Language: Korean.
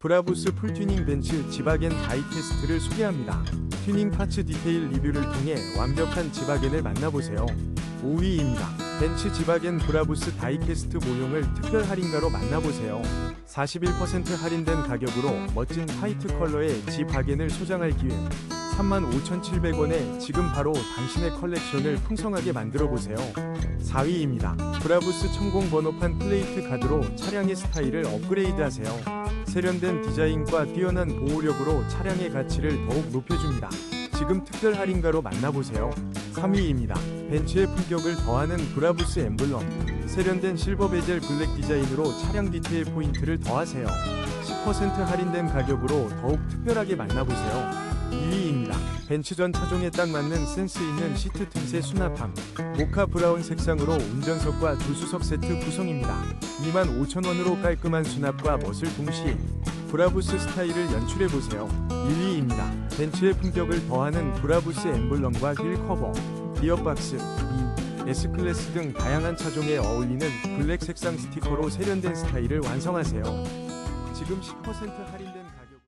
브라보스 풀튜닝 벤츠 지바겐 다이캐스트를 소개합니다. 튜닝 파츠 디테일 리뷰를 통해 완벽한 지바겐을 만나보세요. 5위입니다. 벤츠 지바겐 브라보스 다이캐스트 모형을 특별 할인가로 만나보세요. 41% 할인된 가격으로 멋진 화이트 컬러의 지바겐을 소장할 기회. 35,700원에 지금 바로 당신의 컬렉션을 풍성하게 만들어 보세요. 4위입니다. 브라보스 천공 번호판 플레이트 가드로 차량의 스타일을 업그레이드 하세요. 세련된 디자인과 뛰어난 보호력으로 차량의 가치를 더욱 높여줍니다. 지금 특별 할인가로 만나보세요. 3위입니다. 벤츠의 품격을 더하는 브라보스 엠블럼. 세련된 실버 베젤 블랙 디자인으로 차량 디테일 포인트를 더하세요. 10% 할인된 가격으로 더욱 특별하게 만나보세요. 2위입니다. 벤츠 전 차종에 딱 맞는 센스 있는 시트 틈새 수납함. 모카 브라운 색상으로 운전석과 조수석 세트 구성입니다. 25,000원으로 깔끔한 수납과 멋을 동시에 브라부스 스타일을 연출해보세요. 1위입니다. 벤츠의 품격을 더하는 브라부스 엠블럼과 휠 커버, 기어박스, E, S클래스 등 다양한 차종에 어울리는 블랙 색상 스티커로 세련된 스타일을 완성하세요. 지금 10% 할인된 가격